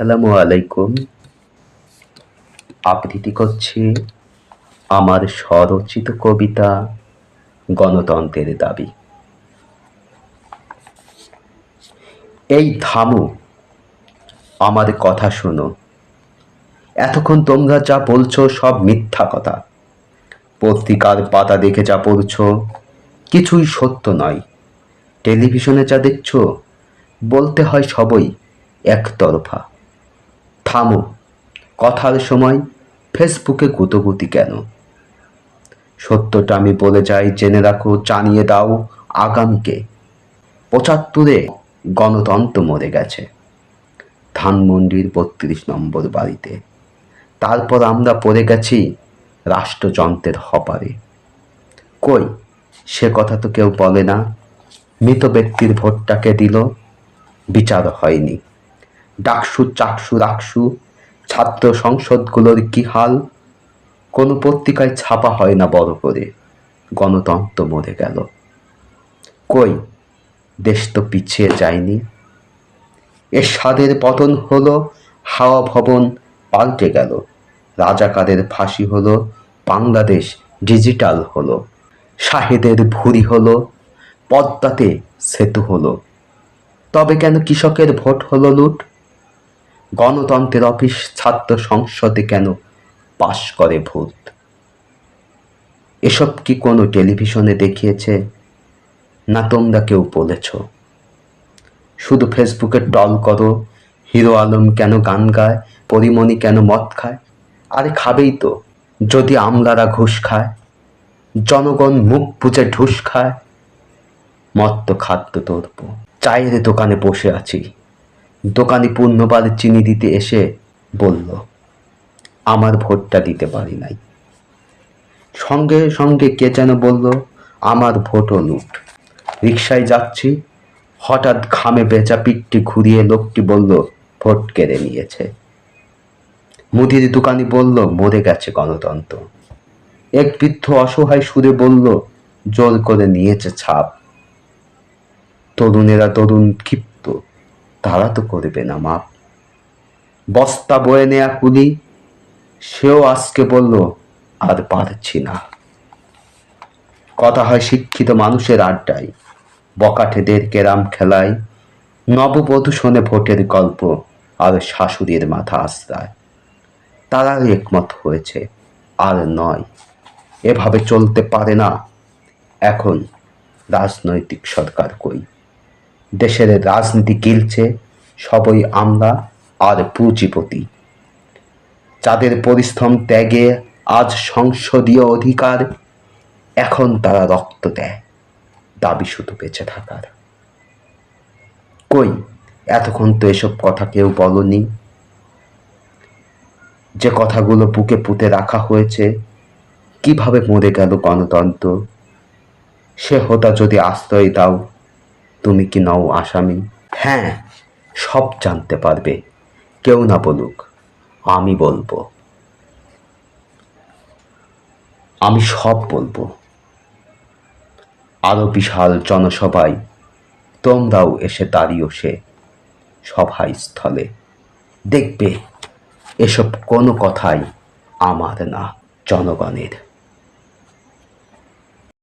আসসালামু আলাইকুম। আবৃত্তি করছি আমার স্বরচিত কবিতা গণতন্ত্রের দাবি। এই থামো আমার কথা শোনো। এতক্ষণ তোমরা যা বলছো সব মিথ্যা কথা। পত্রিকার পাতা দেখে যা পড়ছো কিছুই সত্য নয়। টেলিভিশনে যা দেখছ, বলতে হয় সবই একতরফা। থামো। কথার সময় ফেসবুকে গুতগুতি কেন? সত্যটা আমি বলে যাই, জেনে রাখো, জানিয়ে দাও, আগামীকে। পঁচাত্তরে গণতন্ত্র মরে গেছে। ধানমন্ডির বত্রিশ নম্বর বাড়িতে। তারপর আমরা পড়ে গেছি রাষ্ট্রযন্ত্রের হপারে। কই, সে কথা তো কেউ বলে না। মৃত ব্যক্তির ভোটটাকে দিল, বিচার হয়নি। ডাকসু, চাকসু, রাকসু, ছাত্র সংসদগুলোর কি হাল? কোনো পত্রিকায় ছাপা হয় না বড় করে। গণতন্ত্র মরে গেল। কই? দেশ তো পিছিয়ে যায়নি। এরশাদের পতন হলো, হাওয়া ভবন পাল্টে গেল। রাজাকারের ফাঁসি হলো, বাংলাদেশ ডিজিটাল হলো। শাহেদের ভুরি হলো, পদ্মাতে সেতু হলো। তবে কেন কৃষকের ভোট হলো লুট? গণতন্ত্রের অফিস ছাত্র সংসদে কেন পাশ করে ভূত? এসব কি কোনো টেলিভিশনে দেখিয়েছে? না তোমরা কেউ বলেছ? শুধু ফেসবুকে টল করো, হিরো আলম কেন গান গায়, পরিমণি কেন মদ খায়? আরে খাবেই তো, যদি আমলারা ঘুষ খায়, জনগণ মুখ বুঝে ঢুস খায়। মদ তো খাদ্য দ্রব্য, চায়ের দোকানে বসে আছি। দোকানি পূর্ণবার চিনি দিতে এসে বলল, আমার ভোটটা দিতে পারি নাই। সঙ্গে সঙ্গে কে যেন বলল, আমার ভোটও লুট। রিক্সায় যাচ্ছি। হঠাৎ খামে বেচা পিঠটি ঘুরিয়ে লোকটি বলল, ভোট কেড়ে নিয়েছে। মুদির দোকানি বলল, মরে গেছে গণতন্ত্র। এক বৃদ্ধ অসহায় সুরে বলল, জোর করে নিয়েছে ছাপ। তরুণেরা তরুণ ক্ষিপ্ত তারা তো করবে না মাপ বস্তা বয়ে নেয়া কুলি, সেও আজকে বলল, আর পারছি না। কথা হয় শিক্ষিত মানুষের আড্ডায় বকাঠেদের কেরাম খেলায় নববধূ শোনে ভোটের গল্প আর শাশুড়ির মাথা আশ্রায় তারা একমত হয়েছে, আর নয়, এভাবে চলতে পারে না। এখন রাজনৈতিক সরকার কই? দেশের রাজনীতি গিলছে, সবই আমরা আর পুঁজিপতি। যাদের পরিশ্রম ত্যাগে আজ সংসদীয় অধিকার, এখন তারা রক্ত দেয়, দাবি শুধু বেঁচে থাকার। কই, এতক্ষণ তো এসব কথা কেউ বলনি? যে কথাগুলো বুকে পুঁতে রাখা হয়েছে, কীভাবে মরে গেল গণতন্ত্র? সে হোতা যদি আশ্রয় দাও তুমি কি নাও আসামি? হ্যাঁ সব জানতে পারবে। কেউ না বলুক, আমি বলব। আমি সব বলব। আরও বিশাল জনসভায় তোমরাও এসে দাঁড়িয়েও সে সভায় স্থলে। দেখবে, এসব কোনো কথাই আমার না জনগণের।